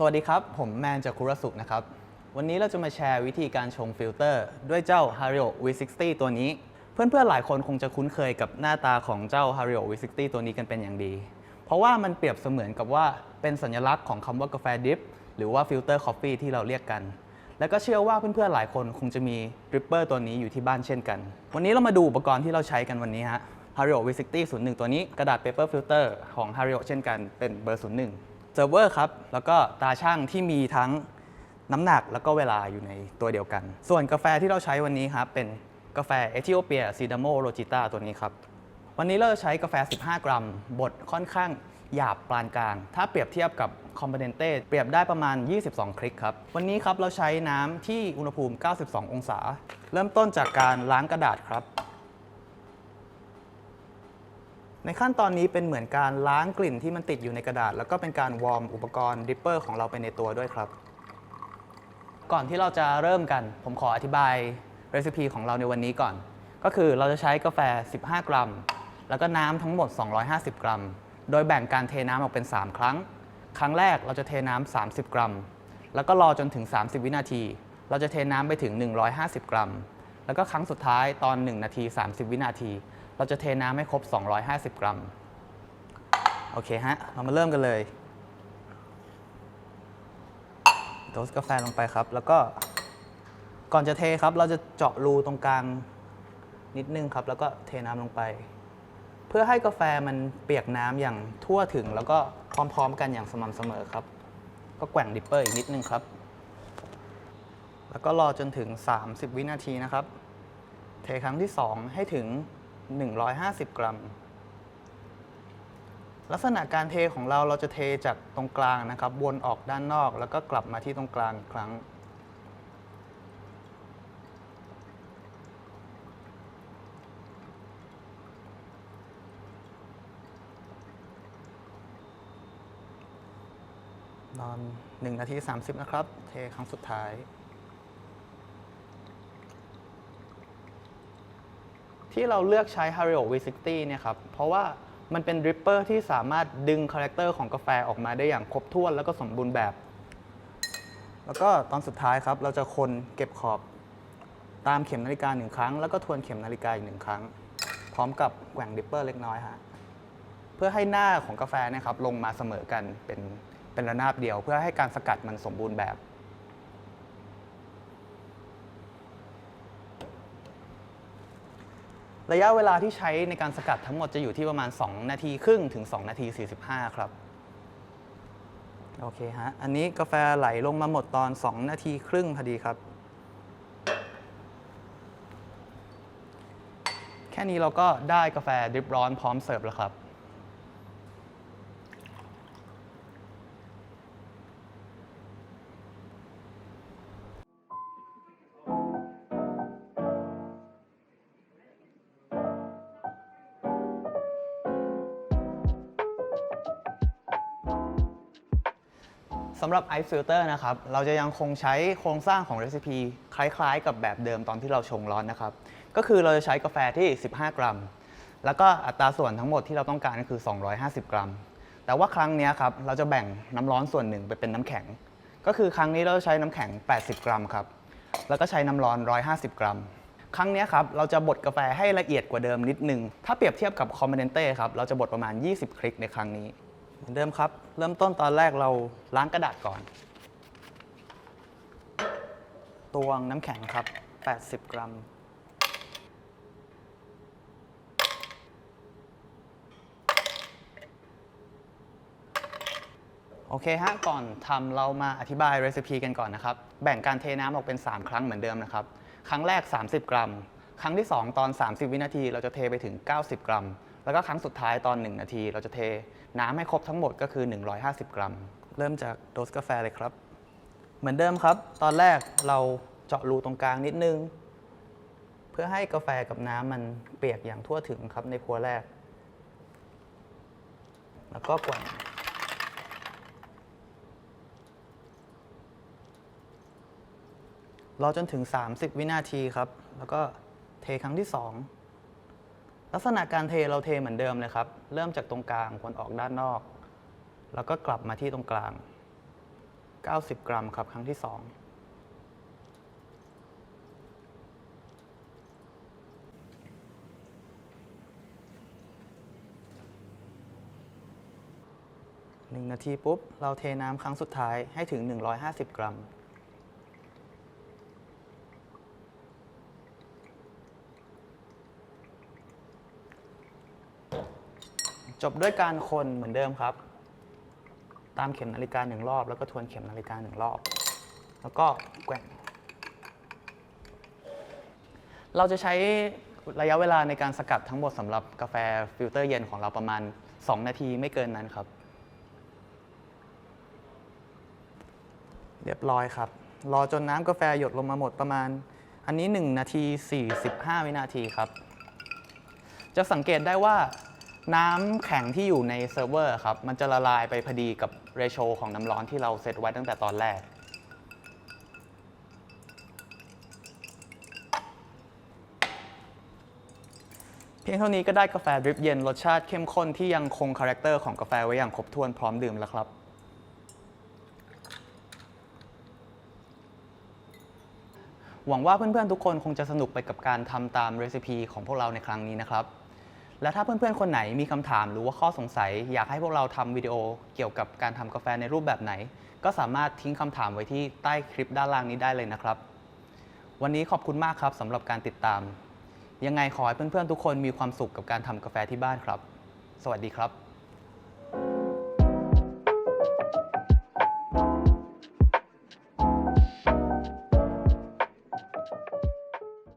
สวัสดีครับ ผมแมนจากคุรสุนะครับ วันนี้เราจะมาแชร์วิธีการชงฟิลเตอร์ด้วยเจ้า Hario V60 ตัวนี้ เพื่อนๆ หลายคนคงจะคุ้นเคยกับหน้าตาของเจ้า Hario V60 ตัวนี้กันเป็นอย่างดี เพราะว่ามันเปรียบเสมือนกับว่าเป็นสัญลักษณ์ของคำว่ากาแฟดริปหรือว่าฟิลเตอร์คอฟฟี่ที่เราเรียกกัน แล้วก็เชื่อว่าเพื่อนๆ หลายคนคงจะมีดริปเปอร์ตัวนี้อยู่ที่บ้านเช่นกัน วันนี้เรามาดูอุปกรณ์ที่เราใช้กันวันนี้ฮะ Hario V60 01 ตัวนี้กระดาษ Paper Filter ของ Hario เช่นกันเป็นเบอร์ 01 ซิร์ฟเวอร์ครับ แล้วก็ตาช่างที่มีทั้งน้ำหนักแล้วก็เวลาอยู่ในตัวเดียวกัน ส่วนกาแฟที่เราใช้วันนี้ครับ เป็นกาแฟเอธิโอเปียซีดามโมโรจิต้าตัวนี้ครับ วันนี้เราใช้กาแฟ 15 กรัม บดค่อนข้างหยาบปานกลาง ถ้าเปรียบเทียบกับคอม p พ n เ n เต้เปรียบได้ประมาณ 22 คลิกครับ วันนี้ครับเราใช้น้ำที่อุณหภูมิ 92 องศา เริ่มต้นจากการล้างกระดาษครับ ในขั้นตอนนี้เป็นเหมือนการล้างกลิ่นที่มันติดอยู่ในกระดาษ แล้วก็เป็นการวอร์มอุปกรณ์ดริปเปอร์ของเราไปในตัวด้วยครับ ก่อนที่เราจะเริ่มกัน ผมขออธิบายเรซิปีของเราในวันนี้ก่อน ก็คือเราจะใช้กาแฟ 15 กรัม แล้วก็น้ำทั้งหมด 250 กรัม โดยแบ่งการเทน้ำออกเป็น 3 ครั้ง ครั้งแรกเราจะเทน้ำ 30 กรัม แล้วก็รอจนถึง 30 วินาที เราจะเทน้ำไปถึง 150 กรัม แล้วก็ครั้งสุดท้ายตอน 1 นาที 30 วินาที เราจะเทน้ำให้ครบ 250 กรัม โอเคฮะ เรามาเริ่มกันเลย โดสกาแฟลงไปครับ แล้วก็ก่อนจะเทครับ เราจะเจาะรูตรงกลางนิดนึงครับ แล้วก็เทน้ำลงไป เพื่อให้กาแฟมันเปียกน้ำอย่างทั่วถึง แล้วก็พร้อมๆกันอย่างสม่ำเสมอครับ ก็แกว่งดิปเปอร์อีกนิดนึงครับ แล้วก็รอจนถึง 30 วินาทีนะครับ เทครั้งที่ 2 ให้ถึง 150 กรัม ลักษณะการเทของเราเราจะเทจากตรงกลางนะครับ วนออกด้านนอกแล้วก็กลับมาที่ตรงกลางอีกครั้ง นอน 1 นาที 30 นะครับ เทครั้งสุดท้าย ที่เราเลือกใช้ Hario V60 เนี่ยครับ เพราะว่ามันเป็นดริปเปอร์ที่สามารถดึงคาแรคเตอร์ของกาแฟออกมาได้อย่างครบถ้วนแล้วก็สมบูรณ์แบบ แล้วก็ตอนสุดท้ายครับ เราจะคนเก็บขอบตามเข็มนาฬิกาหนึ่งครั้ง แล้วก็ทวนเข็มนาฬิกาอีกหนึ่งครั้ง พร้อมกับแกว่งดริปเปอร์เล็กน้อยฮะเพื่อให้หน้าของกาแฟเนะครับลงมาเสมอกันเป็นเป็นระนาบเดียว เพื่อให้การสกัดมันสมบูรณ์แบบ ระยะเวลาที่ใช้ในการสกัดทั้งหมดจะอยู่ที่ประมาณ 2 นาทีครึ่งถึง 2 นาที 45 ครับ โอเคฮะ อันนี้กาแฟไหลลงมาหมดตอน 2 นาทีครึ่งพอดีครับ แค่นี้เราก็ได้กาแฟดริปร้อนพร้อมเสิร์ฟแล้วครับ สำหรับ Ice Filter นะครับ เราจะยังคงใช้โครงสร้างของ Recipe คล้ายๆ กับแบบเดิมตอนที่เราชงร้อนนะครับ ก็คือเราจะใช้กาแฟที่ 15 กรัม แล้วก็อัตราส่วนทั้งหมดที่เราต้องการก็คือ 250 กรัม แต่ว่าครั้งนี้ครับ เราจะแบ่งน้ำร้อนส่วนหนึ่งไปเป็นน้ำแข็ง ก็คือครั้งนี้เราจะใช้น้ำแข็ง 80 กรัมครับ แล้วก็ใช้น้ำร้อน 150 กรัม ครั้งนี้ครับ เราจะบดกาแฟให้ละเอียดกว่าเดิมนิดนึง ถ้าเปรียบเทียบกับคอมเ n นเต้ครับ เราจะบดประมาณ 20 คลิกในครั้งนี้ เหมือนเดิมครับ เริ่มต้นตอนแรกเราล้างกระดาษก่อน ตวงน้ำแข็งครับ 80 กรัม โอเคฮะ ก่อนทำเรามาอธิบายเรซิปีกันก่อนนะครับ แบ่งการเทน้ำออกเป็น 3 ครั้งเหมือนเดิมนะครับ ครั้งแรก 30 กรัม ครั้งที่ 2 ตอน 30 วินาที เราจะเทไปถึง 90 กรัม แล้วก็ครั้งสุดท้ายตอน 1 นาที เราจะเทน้ำให้ครบทั้งหมดก็คือ 150 กรัม เริ่มจากโดสกาแฟเลยครับ เหมือนเดิมครับ ตอนแรกเราเจาะรูตรงกลางนิดนึง เพื่อให้กาแฟกับน้ำมันเปียกอย่างทั่วถึงครับในพัวแรก แล้วก็กว่งรอจนถึง 30 วินาทีครับ แล้วก็เทครั้งที่ 2 ลักษณะการเทเราเทเหมือนเดิมเลยครับ เริ่มจากตรงกลางวนออกด้านนอก แล้วก็กลับมาที่ตรงกลาง 90 กรัมครับครั้งที่2หนึ่งนาทีปุ๊บ เราเทน้ำครั้งสุดท้ายให้ถึง 150 กรัม จบด้วยการคนเหมือนเดิมครับ ตามเข็มนาฬิกาหนึ่งรอบ แล้วก็ทวนเข็มนาฬิกาหนึ่งรอบ แล้วก็แกว่ง เราจะใช้ระยะเวลาในการสกัดทั้งหมดสำหรับกาแฟฟิลเตอร์เย็นของเราประมาณ 2 นาทีไม่เกินนั้นครับ เรียบร้อยครับ รอจนน้ำกาแฟหยดลงมาหมดประมาณ อันนี้ 1 นาที 45 วินาทีครับ จะสังเกตได้ว่า น้ำแข็งที่อยู่ในเซิร์ฟเวอร์ครับ มันจะละลายไปพอดีกับเรโชของน้ำร้อนที่เราเซตไว้ตั้งแต่ตอนแรก เพียงเท่านี้ก็ได้กาแฟดริปเย็นรสชาติเข้มข้นที่ยังคงคาแรคเตอร์ของกาแฟไว้อย่างครบถ้วนพร้อมดื่มแล้วครับ หวังว่าเพื่อนๆทุกคนคงจะสนุกไปกับการทำตามเรซิปีของพวกเราในครั้งนี้นะครับ และถ้าเพื่อนๆ คนไหนมีคำถามหรือว่าข้อสงสัย อยากให้พวกเราทำวิดีโอเกี่ยวกับการทำกาแฟในรูปแบบไหน ก็สามารถทิ้งคำถามไว้ที่ใต้คลิปด้านล่างนี้ได้เลยนะครับ วันนี้ขอบคุณมากครับสำหรับการติดตาม ยังไงขอให้เพื่อนๆ ทุกคนมีความสุขกับการทำกาแฟที่บ้านครับ สวัสดีครับ